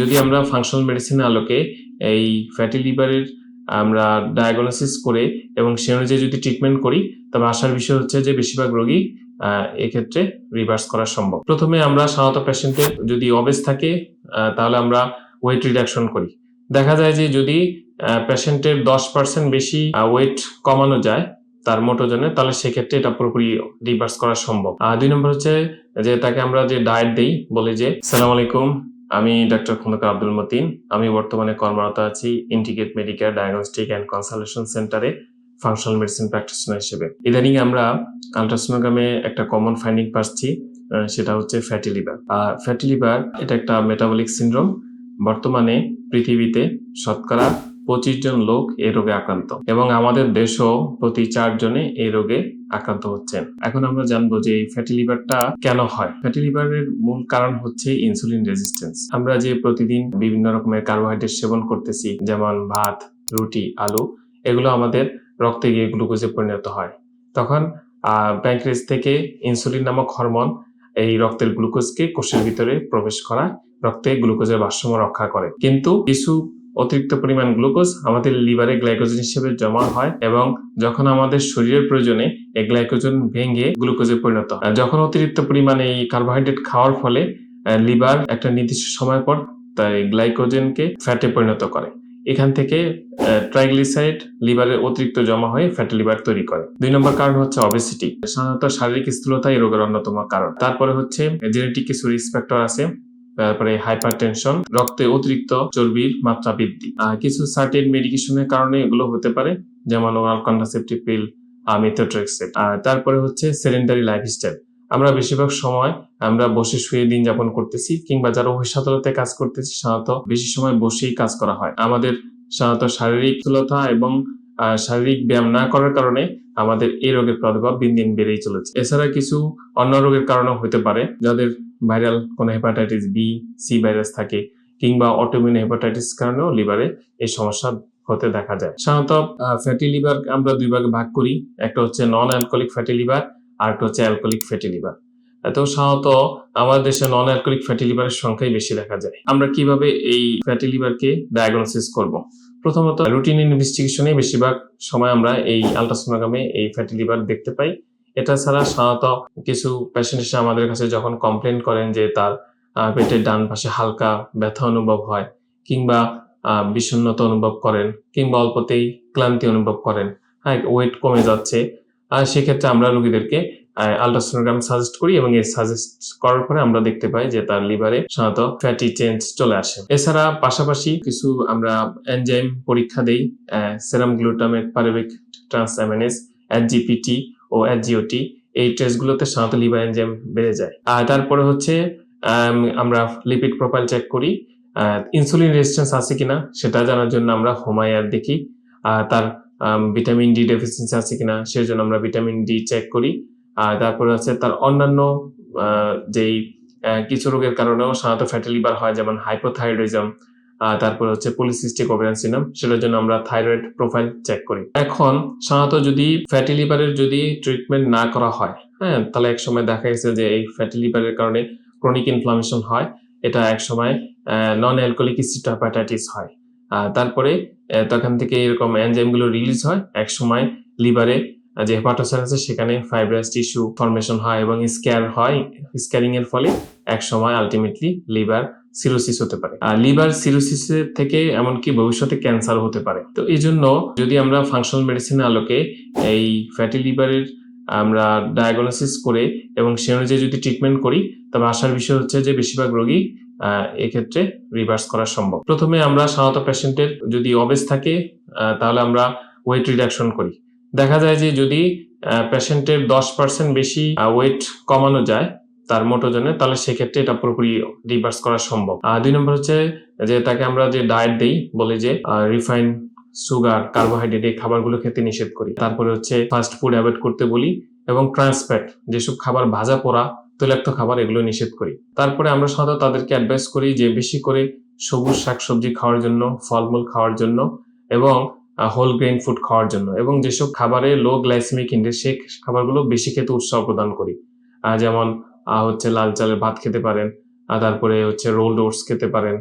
যদি আমরা ফাংশনাল মেডিসিনের আলোকে এই ফ্যাটি লিভারের আমরা ডায়াগনোসিস করে এবং সে অনুযায়ী যদি ট্রিটমেন্ট করি, তবে আসার বিষয় হচ্ছে যে বেশিরভাগ রোগী এক্ষেত্রে রিভার্স করা সম্ভব। প্রথমে আমরা সাধারণত পেশেন্টের যদি অবেজ থাকে তাহলে আমরা ওয়েট রিডাকশন করি। দেখা যায় যে যদি পেশেন্টের দশ পার্সেন্ট বেশি ওয়েট কমানো যায় তার মোট ওজনে, তাহলে সেক্ষেত্রে এটা পুরোপুরি রিভার্স করা সম্ভব। আর দুই নম্বর হচ্ছে যে তাকে আমরা যে ডায়েট দিই, বলি যে, সালাম আলাইকুম আমি ডাক্তার খন্দকার আব্দুল মতিন আমি বর্তমানে কর্মরত আছি integrate medical diagnostic and consultation সেন্টারে ফাংশনাল মেডিসিন প্র্যাকটিশনার হিসেবে। ইদানিং আমরা আলট্রাসোনোগ্রামে একটা কমন ফাইন্ডিং পাচ্ছি সেটা হচ্ছে ফ্যাটি লিভার আর ফ্যাটি লিভার এটা একটা মেটাবলিক সিন্ড্রোম বর্তমানে পৃথিবীতে শতকরা পঁচিশ জন লোক এই রোগে আক্রান্ত। এবং আমাদের দেশও প্রতি চারজনে এই রোগে আক্রান্ত হচ্ছেন এখন আমরা জানব যে এই ফ্যাটি লিভারটা কেন হয়? ফ্যাটি লিভারের মূল কারণ হচ্ছে ইনসুলিন রেজিস্ট্যান্স আমরা যে প্রতিদিন বিভিন্ন রকমের কার্বোহাইড্রেট সেবন করতেছি, যেমন ভাত, রুটি, আলু, এগুলো আমাদের রক্তে গিয়ে গ্লুকোজে পরিণত হয়। তখন প্যাঙ্ক্রেস থেকে ইনসুলিন নামক হরমোন এই রক্তের গ্লুকোজকে কোষের ভিতরে প্রবেশ করায়, রক্তে গ্লুকোজের ভারসাম্য রক্ষা করে। কিন্তু কিছু অতিরিক্ত পরিমাণ গ্লুকোজ আমাদের লিভারে গ্লাইকোজেন হিসেবে জমা হয় এবং যখন আমাদের শরীরের প্রয়োজনে এই গ্লাইকোজেন ভেঙে গ্লুকোজে পরিণত হয়। যখন অতিরিক্ত পরিমাণে এই কার্বোহাইড্রেট খাওয়ার ফলে লিভার একটা নির্দিষ্ট সময় পর তাই গ্লাইকোজেনকে ফ্যাটে পরিণত করে। এখান থেকে ট্রাইগ্লিসাইড লিভারের অতিরিক্ত জমা হয়ে ফ্যাটি লিভার তৈরি করে। দুই নম্বর কারণ হচ্ছে অবেসিটি সাধারণত শারীরিক স্থূলতা এই রোগের অন্যতম কারণ। তারপরে হচ্ছে জেনেটিক কিছু রিস্ক ফ্যাক্টর আছে। তারপরে হাইপার টেনশন রক্তে অতিরিক্ত চর্বির মাত্রা বৃদ্ধি। কিছু সার্টেন মেডিকেশনের কারণে এগুলো হতে পারে, যেমন ওরাল কন্ট্রাসেপটিভ পিল তারপরে হচ্ছে সেডেন্টারি লাইফস্টাইল আমরা বেশিরভাগ সময় আমরা বসে শুয়ে দিন যাপন করতেছি, কিংবা যারা অফিস আদালতে কাজ করতেছি, সাধারণত বেশি সময় বসেই কাজ করা হয়। আমাদের সাধারণত শারীরিক স্থূলতা এবং শারীরিক ব্যায়াম না করার কারণে আমাদের এই রোগের প্রাদুর্ভাব দিন দিন বেড়েই চলেছে। এছাড়া কিছু অন্য রোগের কারণেও হতে পারে, যাদের ভাইরাল কোনো হেপাটাইটিস বি সি ভাইরাস থাকে কিংবা অটোমিউন হেপাটাইটিস কারণেও লিভারে এই সমস্যা হতে দেখা যায়। সাধারণত ফ্যাটি লিভার আমরা দুই ভাগে ভাগ করি, একটা হচ্ছে নন অ্যালকোহলিক ফ্যাটি লিভার আর একটা হচ্ছে অ্যালকোহলিক ফ্যাটি লিভার তো সাধারণত, আমাদের দেশে নন অ্যালকোহলিক ফ্যাটি লিভারের সংখ্যাই বেশি দেখা যায়। আমরা কীভাবে এই ফ্যাটি লিভারকে ডায়াগনোসিস করব? প্রথমত রুটিন ইনভেস্টিগেশনে বেশিরভাগ সময় আমরা এই আলট্রাসোনোগ্রামে এই ফ্যাটি লিভার দেখতে পাই। এটা ছাড়া সাধারণত কিছু পেশেন্ট এসে আমাদের কাছে যখন কমপ্লেন করেন যে তার পেটের ডান পাশে হালকা ব্যথা অনুভব হয় কিংবা বিষণ্ণতা অনুভব করেন কিংবা অল্পতেই ক্লান্তি অনুভব করেন হ্যাঁ ওয়েট কমে যাচ্ছে। আর সেক্ষেত্রে আমরা রোগীদেরকে আলট্রাসোনোগ্রাম সাজেস্ট করি এবং এই সাজেস্ট করার পরে আমরা দেখতে পাই যে তার লিভারে সাধারণত ফ্যাটি চেঞ্জ চলে আসে। এছাড়া পাশাপাশি কিছু আমরা এনজাইম পরীক্ষা দেই serum glutamate pyruvic transaminase SGPT ও এসজিওটি এই টেস্টগুলোতে সাধারণত লিভার এনজাইম বেড়ে যায়। আর তারপরে হচ্ছে আম, আমরা লিপিড প্রোফাইল চেক করি ইনসুলিন রেজিস্ট্যান্স আছে কিনা সেটা জানার জন্য আমরা হোমায়ার দেখি আর তার ভিটামিন ডি ডেফিসিয়েন্সি আছে কিনা সেই জন্য আমরা ভিটামিন ডি চেক করি আর তারপরে হচ্ছে তার অন্যান্য যেই কিছু রোগের কারণেও সাধারণত ফ্যাটি লিভার হয় যেমন হাইপোথাইরয়েডিজম তারপরে হচ্ছে পলিসিস্টিক ওভারিয়ান সিনাম সেটার জন্য আমরা থাইরয়েড প্রোফাইল চেক করি। এখন সাধারণত যদি ফ্যাটি লিভারের যদি ট্রিটমেন্ট না করা হয় হ্যাঁ তাহলে এক সময় দেখা গেছে যে এই ফ্যাটি লিভারের কারণে ক্রনিক ইনফ্লামেশন হয়। এটা এক সময় নন অ্যালকোহলিক হিপাটাইটিস হয়। তারপরে তখন থেকে এরকম এনজাইমগুলো রিলিজ হয়। এক সময় লিভারে যে হেপাটোসাইট আছে, সেখানে ফাইব্রাস টিস্যু ফর্মেশন হয় এবং স্ক্যার হয়। স্ক্যারিং এর ফলে এক সময় আলটিমেটলি লিভার সিরোসিস হতে পারে। আর লিভার সিরোসিসের থেকে এমনকি ভবিষ্যতে ক্যান্সার হতে পারে। তো এই জন্য যদি আমরা ফাংশনাল মেডিসিনের আলোকে এই ফ্যাটি লিভারের আমরা ডায়াগনোসিস করে এবং সে অনুযায়ী যদি ট্রিটমেন্ট করি, তবে আসার বিষয় হচ্ছে যে বেশিরভাগ রোগী এক্ষেত্রে রিভার্স করা সম্ভব। প্রথমে আমরা সাধারণত পেশেন্টের যদি অবেজ থাকে তাহলে আমরা ওয়েট রিডাকশন করি। দেখা যায় যে যদি পেশেন্টের দশ পার্সেন্ট বেশি ওয়েট কমানো যায় তার মোট ওজনে, তাহলে সেক্ষেত্রে এটা পুরোপুরি রিভার্স করা সম্ভব। আর দুই নম্বর হচ্ছে যে তাকে আমরা যে ডায়েট দিই, বলি যে রিফাইন সুগার কার্বোহাইড্রেট এই খাবারগুলো খেতে নিষেধ করি। তারপরে হচ্ছে ফাস্ট ফুড অ্যাভয়েড করতে বলি এবং ট্রান্সফ্যাট যেসব খাবার ভাজা পোড়া তৈলাক্ত খাবার, এগুলো নিষেধ করি। তারপরে আমরা সাধারণত তাদেরকে অ্যাডভাইস করি যে, বেশি করে সবুজ শাকসবজি খাওয়ার জন্য, ফলমূল খাওয়ার জন্য এবং হোল গ্রেন ফুড খাওয়ার জন্য। এবং যেসব খাবারে লো গ্লাইসেমিক ইন্ডেক্স সেই খাবারগুলো বেশি খেতে উৎসাহ প্রদান করি। যেমন হচ্ছে লাল চালের ভাত খেতে পারেন তারপরে হচ্ছে রোল্ড ওটস খেতে পারেন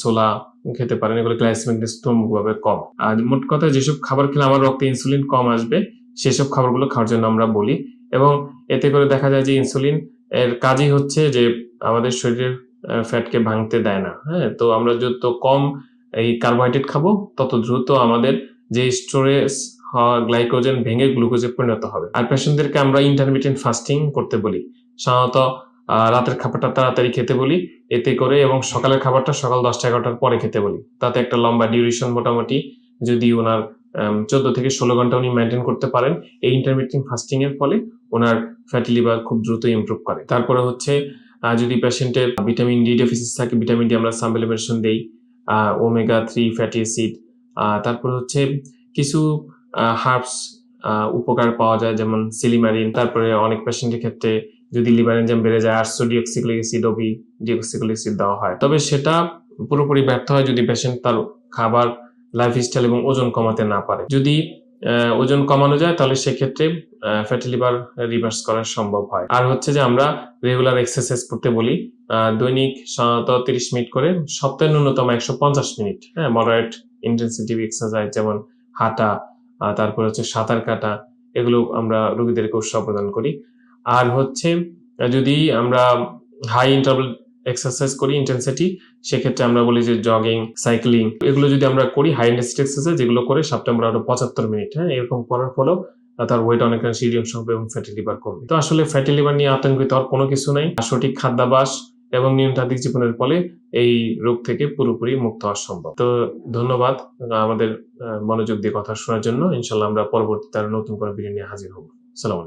সোলা খেতে পারেন, এগুলো গ্লাইসেমিক ইন্ডেক্স তুলনামূলকভাবে কম। আর মোট কথা, যেসব খাবার খেলে আমার রক্তে ইনসুলিন কম আসবে, সেসব খাবারগুলো খাওয়ার জন্য আমরা বলি। এবং এতে করে দেখা যায় যে ইনসুলিন এর কাজই হচ্ছে যে আমাদের শরীরের ফ্যাটকে ভাঙতে দেয় না। হ্যাঁ তো আমরা যত কম এই কার্বোহাইড্রেট খাব, তত দ্রুত আমাদের যে স্টোরেজ হওয়া গ্লাইকোজেন ভেঙে গ্লুকোজে পরিণত হবে। আর পেশেন্টদেরকে আমরা ইন্টারমিডিয়েন্ট ফাস্টিং করতে বলি। সাধারণত রাতের খাবারটা তাড়াতাড়ি খেতে বলি, এতে করে এবং সকালের খাবারটা সকাল দশটা এগারোটার পরে খেতে বলি। তাতে একটা লম্বা ডিউরেশন মোটামুটি যদি ওনার চোদ্দ থেকে ষোলো ঘণ্টা উনি মেনটেন করতে পারেন, এই ইন্টারমিডিয়েন্ট ফাস্টিং এর ফলে ওনার ফ্যাটি লিভার খুব দ্রুত ইমপ্রুভ করে। তারপরে হচ্ছে যদি পেশেন্টের ভিটামিন ডি ডেফিসিস থাকে ভিটামিন ডি আমরা সাপ্লিমেন্টেশন দেই ওমেগা থ্রি ফ্যাটি অ্যাসিড তারপরে হচ্ছে কিছু হার্বস উপকার পাওয়া যায়, যেমন সিলিমারিন তারপরে অনেক পেশেন্টের ক্ষেত্রে যদি লিভার এনজাইম বেড়ে যায় আটশো ডিঅক্সিক্লিক অ্যাসিড ওবি ডিঅক্সিক্লিক দেওয়া হয়। তবে সেটা পুরোপুরি ব্যর্থ হয় যদি পেশেন্ট তার খাবার লাইফস্টাইল এবং ওজন কমাতে না পারে। যদি ওজন কমানো যায়, তাহলে সেক্ষেত্রে ফ্যাটি লিভার রিভার্স করা সম্ভব হয়। আর হচ্ছে যে আমরা রেগুলার এক্সারসাইজ করতে বলি দৈনিক সাধারণত তিরিশ মিনিট করে, সপ্তাহে ন্যূনতম একশো পঞ্চাশ মিনিট হ্যাঁ মডারেট ইন্টেন্সিটিভ এক্সারসাইজ যেমন হাঁটা তারপর হচ্ছে সাঁতার কাটা, এগুলো আমরা রোগীদেরকে উৎসাহ প্রদান করি। আর হচ্ছে, যদি আমরা হাই ইন্টারভাল এক্সারসাইজ করি ইন্টেন্সিটি সেক্ষেত্রে আমরা বলি যে জগিং সাইক্লিং এগুলো যদি আমরা করি হাই ইন্টেন্সিটি এক্সারসাইজ যেগুলো করে সপ্তাহে আমরা আরও পঁচাত্তর মিনিট হ্যাঁ এরকম করার ফলেও তার ওয়েট অনেকাংশে রিডিউস হবে এবং ফ্যাটি লিভার কমবে। তো আসলে ফ্যাটি লিভার নিয়ে আতঙ্কিত হওয়ার কোনো কিছু নাই। সঠিক খাদ্যাভ্যাস এবং নিয়মতান্ত্রিক জীবনের ফলে এই রোগ থেকে পুরোপুরি মুক্ত হওয়া সম্ভব। তো ধন্যবাদ আমাদের মনোযোগ দিয়ে কথা শোনার জন্য। ইনশাল্লাহ আমরা পরবর্তীতে নতুন করে ভিডিও নিয়ে হাজির হব। সালাম